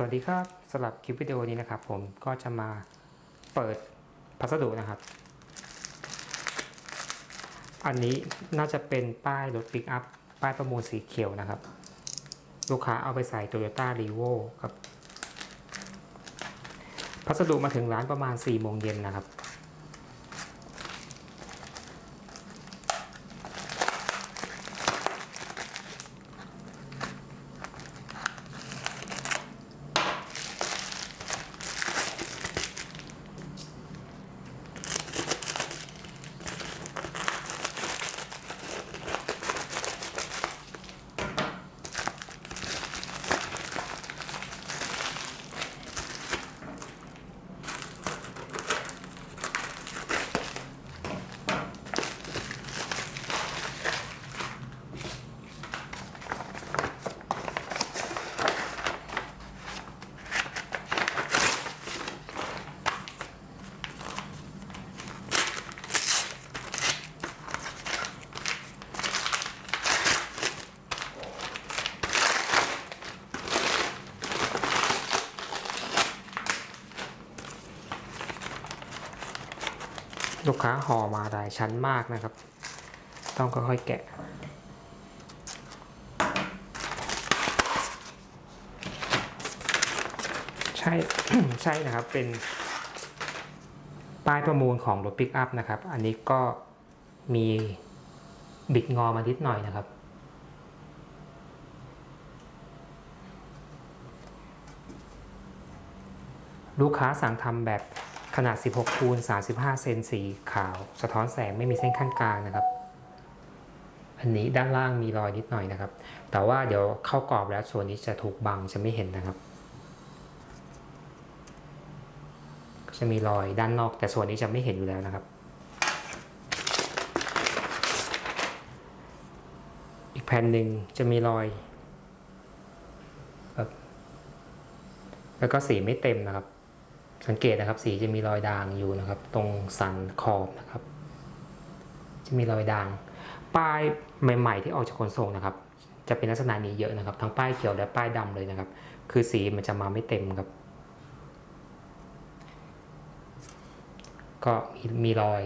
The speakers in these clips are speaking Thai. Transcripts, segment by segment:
สวัสดีครับสำหรับคลิปวิดีโอนี้นะครับ ผมก็จะมาเปิดพัสดุนะครับ อันนี้น่าจะเป็นป้ายรถปิกอัพป้ายประมูลสีเขียวนะครับ ลูกค้าเอาไปใส่ Toyota r e v o ครับ พัสดุมาถึงร้านประมาณ4โมงเย็นนะครับ ลูกค้าห่อมาหลายชั้นมากนะครับ ต้องค่อยๆแกะ ใช่ใช่นะครับเป็นป้ายประมูลของรถปิกอัพนะครับ อันนี้ก็มีบิดงอมานิดหน่อยนะครับ ลูกค้าสั่งทำแบบ ขนาด 16 คูณ 35 เซนสีขาว สะท้อนแสงไม่มีเส้นขั้นกลางนะครับ อันนี้ด้านล่างมีรอยนิดหน่อยนะครับ แต่ว่าเดี๋ยวเข้ากรอบแล้วส่วนนี้จะถูกบังจะไม่เห็นนะครับ จะมีรอยด้านนอกแต่ส่วนนี้จะไม่เห็นอยู่แล้วนะครับ อีกแผ่นหนึ่งจะมีรอยแบบแล้วก็สีไม่เต็มนะครับ สังเกตนะครับ สีจะมีรอยด่างอยู่นะครับ ตรงสันขอบนะครับ จะมีรอยด่าง ป้ายใหม่ ๆ ที่ออกจากขนส่งนะครับ จะเป็นลักษณะนี้เยอะนะครับ ทั้งป้ายเขียวและป้ายดำเลยนะครับ คือสีมันจะมาไม่เต็มครับ ก็มีมรอย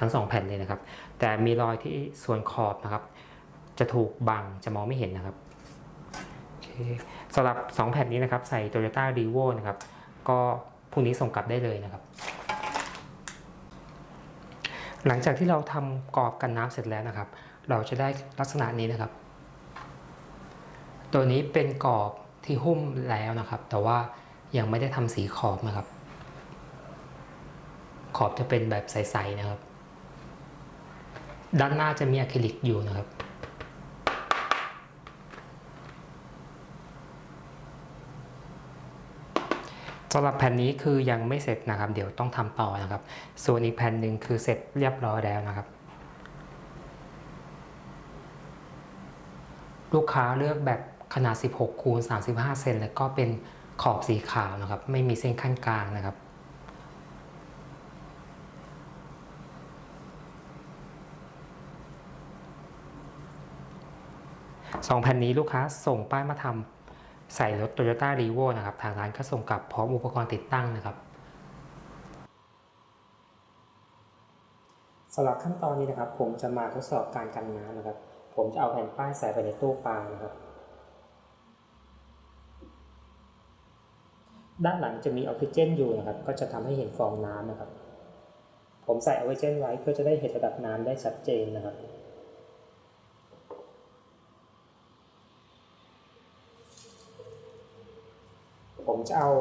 ทั้งสองแผ่นเลยนะครับ แต่มีรอยที่ส่วนขอบนะครับ จะถูกบังจะมองไม่เห็นนะครับโอเคสำหรับ 2 แผ่นนี้นะครับ ใส่ Toyota r e v o นะครับ ก็ พรุ่งนี้ส่งกลับได้เลยนะครับ หลังจากที่เราทำกรอบกันน้ำเสร็จแล้วนะครับ เราจะได้ลักษณะนี้นะครับ ตัวนี้เป็นกรอบที่หุ้มแล้วนะครับ แต่ว่ายังไม่ได้ทำสีขอบนะครับ ขอบจะเป็นแบบใสๆนะครับ ด้านหน้าจะมีอะคริลิกอยู่นะครับ สำหรับแผ่นนี้คือยังไม่เสร็จนะครับ เดี๋ยวต้องทำต่อนะครับ ส่วนอีกแผ่นหนึ่งคือเสร็จเรียบร้อยแล้วนะครับ ลูกค้าเลือกแบบขนาด 16คูณ35 เซนแล้วก็เป็นขอบสีขาวนะครับ ไม่มีเส้นขั้นกลางนะครับสองแผ่นนี้ลูกค้าส่งป้ายมาทำ ใส่รถ Toyota r e v o นะครับ ทางร้านก็ส่งกลับพร้อมอุปกรณ์ติดตั้งนะครับสำหรับขั้นตอนนี้นะครับ ผมจะมาทดสอบการกันน้ำนะครับ ผมจะเอาแผ่นป้ายใส่ไปในตู้ปลานะครับ ด้านหลังจะมีออกซิเจนอยู่นะครับ ก็จะทำให้เห็นฟองน้ำนะครับ ผมใส่ออกซิเจนไว้เพื่อจะได้เห็นระดับน้ำได้ชัดเจนนะครับ ผมจะเอา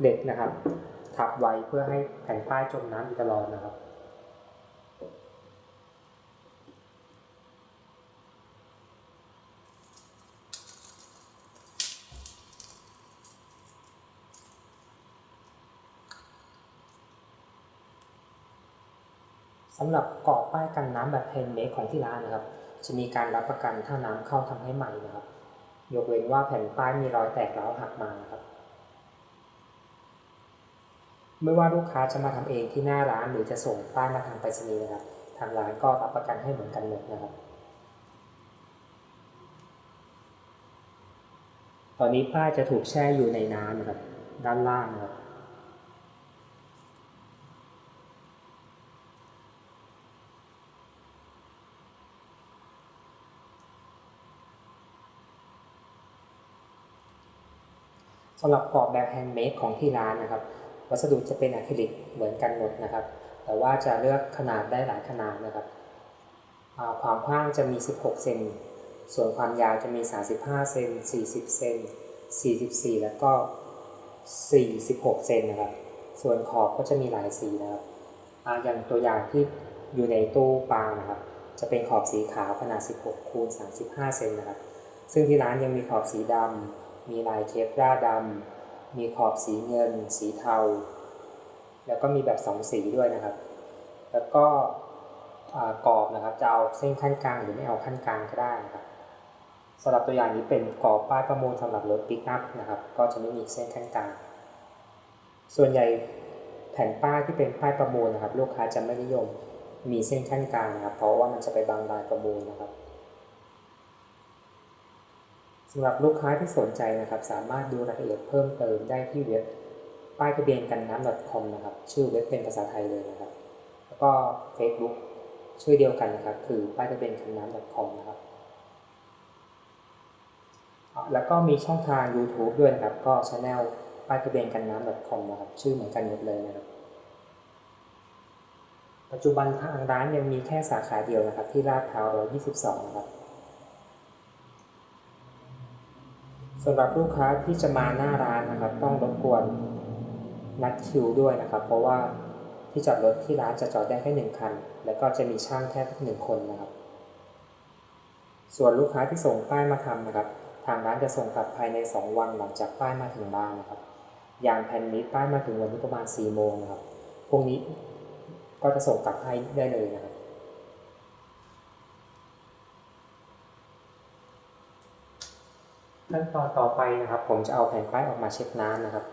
เหล็กนะครับ ทับไว้เพื่อให้แผ่นป้ายจมน้ำอยู่ตลอดนะครับสำหรับกรอบป้ายกันน้ำแบบแฮนด์เมดของที่ร้านนะครับ จะมีการรับประกันถ้าน้ำเข้าทำให้ใหม่นะครับ ยกเว้นว่าแผ่นป้ายมีรอยแตกร้าวหักมาครับไม่ว่าลูกค้าจะมาทำเองที่หน้าร้านหรือจะส่งป้ายมาทางไปรษณีย์นะครับ ทางร้านก็รับประกันให้เหมือนกันหมดนะครับ ตอนนี้ป้ายจะถูกแช่อยู่ในน้ำนะครับ ด้านล่างนะครับ สำหรับกรอบแบบแฮนด์เมดของที่ร้านนะครับ วัสดุจะเป็นอะคริลิกเหมือนกันหมดนะครับ แต่ว่าจะเลือกขนาดได้หลายขนาดนะครับ ความกว้างจะมี 16 เซน ส่วนความยาวจะมี 35 เซน 40 เซน 44 แล้วก็ 46 เซนนะครับ ส่วนขอบก็จะมีหลายสีนะครับออย่างตัวอย่างที่อยู่ในตู้ปลานะครับ จะเป็นขอบสีขาวขนาด 16 คูณ 35 เซนนะครับ ซึ่งที่ร้านยังมีขอบสีดำ มีลายเคปราดำมีขอบสีเงิน สีเทา แล้วก็มีแบบสองสีด้วยนะครับ แล้วก็กรอบนะครับจะเอาเส้นขั้นกลางหรือไม่เอาขั้นกลางก็ได้นะครับสำหรับตัวอย่างนี้เป็นกรอบป้ายประมูลสำหรับรถปิกอัพนะครับ ก็จะไม่มีเส้นขั้นกลาง ส่วนใหญ่แผ่นป้ายที่เป็นป้ายประมูลนะครับ ลูกค้าจะไม่นิยมมีเส้นขั้นกลางนะครับ เพราะว่ามันจะไปบังลายประมูลนะครับ สำหรับลูกค้าที่สนใจนะครับ สามารถดูรายละเอียดเพิ่มเติมได้ที่เว็บป้ายทะเบียนกันน้ำ .com นะครับ ชื่อเว็บเป็นภาษาไทยเลยนะครับ แล้วก็ Facebook ชื่อเดียวกันนะครับ คือป้ายทะเบียนกันน้ำ .com นะครับ แล้วก็มีช่องทาง YouTube ด้วยนะครับ ก็ช anel ป้ายทะเบียนกันน้ำ .com นะครับ ชื่อเหมือนกันหมดเลยนะครับ ปัจจุบันทางร้านยังมีแค่สาขาเดียวนะครับ ที่ลาดพร้าว122 นะครับ สำหรับลูกค้าที่จะมาหน้าร้านนะครับ ต้องรบกวนนัดคิวด้วยนะครับ เพราะว่าที่จอดรถที่ร้านจะจอดได้แค่หนึ่งคัน แล้วก็จะมีช่างแค่หนึ่งคนนะครับ ส่วนลูกค้าที่ส่งป้ายมาทำนะครับ ทางร้านจะส่งกลับภายใน 2 วันหลังจากป้ายมาถึงร้านนะครับ อย่างแผ่นนี้ป้ายมาถึงวันนี้ประมาณ4โมงนะครับพรุ่งนี้ก็จะส่งกลับให้ได้เลยนะครับ ขั้นตอนต่อไปนะครับ ผมจะเอาแผ่นป้ายออกมาเช็ดน้ำนะครับ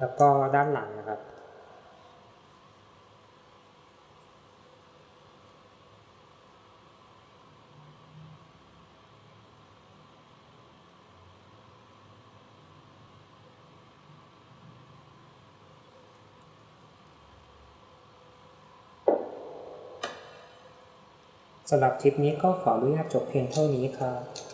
แล้วก็ด้านหลังนะครับ สำหรับคลิปนี้ก็ขออนุญาตจบเพียงเท่านี้ครับ